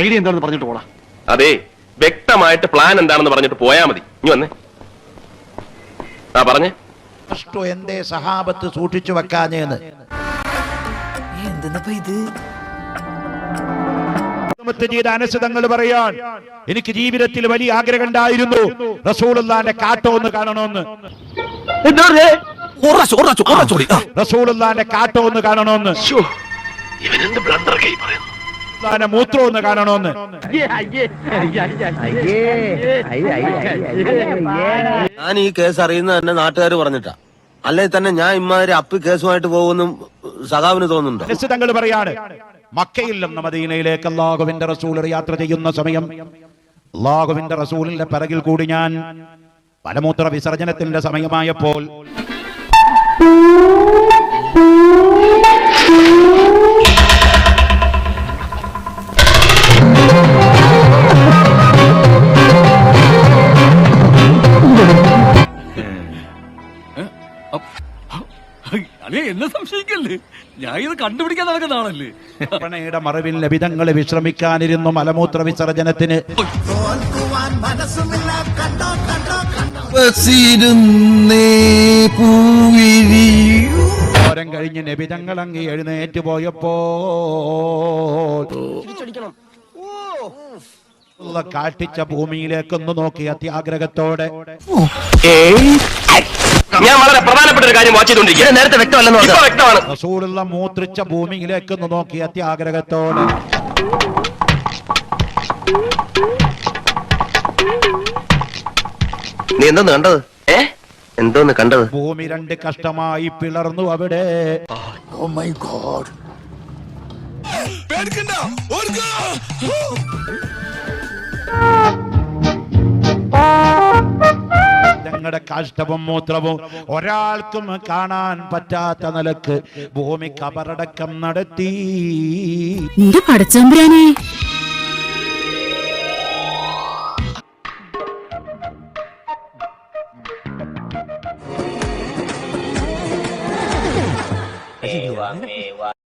Idea എന്താണെന്ന് പറഞ്ഞിട്ട് പോടാ. അതെ വ്യക്തമായിട്ട് പ്ലാൻ എന്താണെന്ന് പറഞ്ഞിട്ട് പോയാ മതി. ഇനി വന്നേ. ആ പറഞ്ഞേ. കഷ്ടോ എന്തേ സഹാബത്ത് സൂക്ഷിച്ചു വെക്കാഞ്ഞേന്ന് എന്തെന്നപ്പോ ഇത്? കുടുംബത്തെ ചെയ്ത അനസിതങ്ങൾ പറയാൻ എനിക്ക് ജീവിതത്തിൽ വലിയ ആഗ്രഹം ഉണ്ടായിരുന്നു. റസൂലുള്ളാന്റെ കാട്ടോ ഒന്ന് കാണണമെന്ന്. റസൂലുള്ളാന്റെ കാട്ടോ ഒന്ന് കാണണമെന്ന്. ഇവനെന്ത് ബ്ലണ്ടർ കൈ പറയുന്നു? റസൂലുള്ളാന്റെ മൂത്രം ഒന്ന് കാണണമെന്ന്. ഞാൻ ഈ കേസ് അറിയുന്ന തന്നെ നാട്ടുകാർ പറഞ്ഞിട്ടാ. അല്ലെ തന്നെ ഞാൻ ഇമ്മാതിരി അപ്പി കേസുമായിട്ട് പോകുമെന്നും സഖാവിന് തോന്നുന്നുണ്ട്? തങ്ങൾ പറയാണ്. മക്കയിൽ നിന്ന് മദീനയിലേക്ക് അള്ളാഹുവിന്റെ റസൂൽ യാത്ര ചെയ്യുന്ന സമയം അള്ളാഹുവിന്റെ റസൂലിന്റെ പിറകിൽ കൂടി ഞാൻ മലമൂത്ര വിസർജനത്തിന്റെ സമയമായപ്പോൾ എന്നെ സംശയിക്കല്ലേ? ഞാൻ ഇത് കണ്ടുപിടിക്കാൻ നടക്കുന്ന ആളല്ലേ കരുണയുടെ മറവിൽ ലഭിതങ്ങളെ വിശ്രമിക്കാനിരുന്നു മലമൂത്ര വിസർജനത്തിന്. ഓരം കഴിഞ്ഞ് നബിതങ്ങൾ അങ്ങ് എഴുന്നേറ്റ് പോയപ്പോ കാട്ടിച്ച ഭൂമിയിലേക്കൊന്ന് നോക്കി അത്യാഗ്രഹത്തോടെ. ഞാൻ വളരെ പ്രധാനപ്പെട്ട ഒരു കാര്യം വാച്ച് ചെയ്തോണ്ടിരിക്കുക നേരത്തെ വ്യക്തമല്ലെന്ന് ഇപ്പൊ വ്യക്തമാണ്. റസൂലുള്ള മൂത്രിച്ച ഭൂമിയിലേക്കൊന്ന് നോക്കി അത്യാഗ്രഹത്തോടെ. നീ എന്താ കണ്ടത്? ഏ? എന്തോന്ന് കണ്ടത്? ഭൂമി രണ്ട് കഷ്ടമായി പിളർന്നു അവിടെ. ഞങ്ങളുടെ കാഷ്ടവും മൂത്രവും ഒരാൾക്കും കാണാൻ പറ്റാത്ത നിലയ്ക്ക് ഭൂമി കബറടക്കം നടത്തി.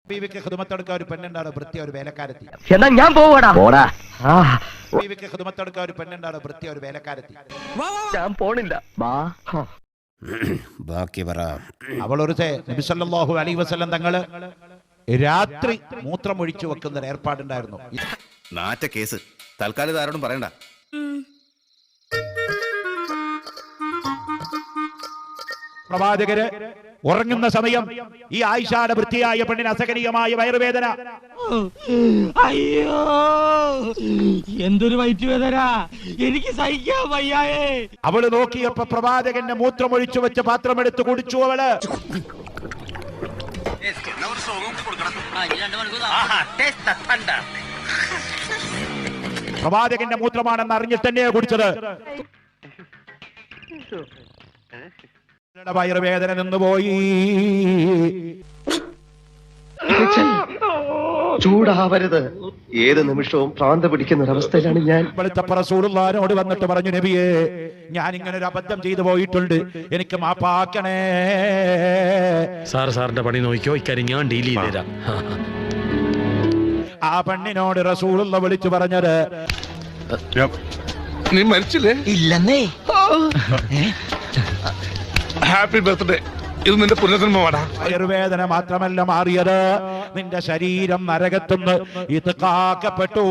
ബീവിക്ക് ഹുദുമത്തെടുക്കാൻ ഒരു പെണ്ണുണ്ടാണ് വൃത്തി ഒരു വേലക്കാരത്തി. എന്നാ ഞാൻ പോവാടാ പോടാ. ബീവിക്ക് ഹുദുമത്തെടുക്കാൻ ഒരു പെണ്ണുണ്ടാണ് വൃത്തി ഒരു വേലക്കാരത്തി. ഞാൻ പോണില്ല. വാ ബാക്കി പറ. അവൾ ഒരു നബിസല്ലാഹു അലൈ വസല്ലം തങ്ങൾ രാത്രി മൂത്രമൊഴിച്ചു വെക്കുന്ന ഒരു ഏർപ്പാടുണ്ടായിരുന്നു. നാറ്റ കേസ്. തൽക്കാലം ആരോടും പറയണ്ട. പ്രവാചകര് ഉറങ്ങുന്ന സമയം. ഈ ആയിഷാടെ വൃത്തിയായ പെണ്ണിന് അസഹനീയമായ വയറുവേദന. അയ്യോ എന്തൊരു വയറ്റുവേദന. എനിക്ക് സഹിക്കാൻ വയ്യായേ. അവൾ നോക്കിയപ്പോ പ്രവാചകന്റെ മൂത്രമൊഴിച്ചു വെച്ച പാത്രം എടുത്ത് കുടിച്ചു അവൾ. പ്രവാചകന്റെ മൂത്രമാണെന്ന് അറിഞ്ഞിട്ട് തന്നെയാ കുടിച്ചത് വയറുവേദന നിന്നുപോയി. ചൂടാവരുത്. ഏത് നിമിഷവും പ്രാന്ത പിടിക്കുന്ന ഒരവസ്ഥയിലാണ് ഞാൻ. വെളുത്തപ്പുറ സൂടുള്ളവരോട് വന്നിട്ട് പറഞ്ഞു നബിയേ ഞാൻ ഇങ്ങനെ ഒരു അബദ്ധം ചെയ്തു പോയിട്ടുണ്ട്. എനിക്ക് മാപ്പാക്കണേ. സാർ സാറിന്റെ പണി നോക്കിയോ? ഇക്കാര്യം ഞാൻ ഡീൽ ചെയ്ത് തരാം. ആ പെണ്ണിനോട് റസൂലുള്ള വിളിച്ചു പറഞ്ഞത് നീ മരിച്ചില്ലേ? ഇല്ലെന്നേ. ഹാപ്പി ബർത്ത്ഡേ ഇത് നിന്റെ പുനർജന്മമാടാ. ആയുർവേദന മാത്രമല്ല മാറിയത്. നിന്റെ ശരീരം നരകത്തുനിന്ന് ഇത് കാക്കപ്പെട്ടു.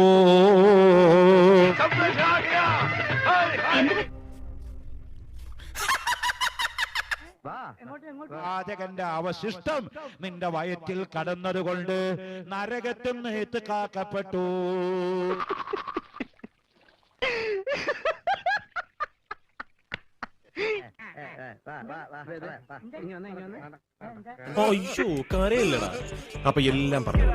പ്രവാചകന്റെ അവശിഷ്ടം നിന്റെ വയറ്റിൽ കടന്നതുകൊണ്ട് നരകത്തിൽ നിന്ന് കാക്കപ്പെട്ടു. അയ്യോ കരയില്ലടാ. അപ്പൊ എല്ലാം പറഞ്ഞു.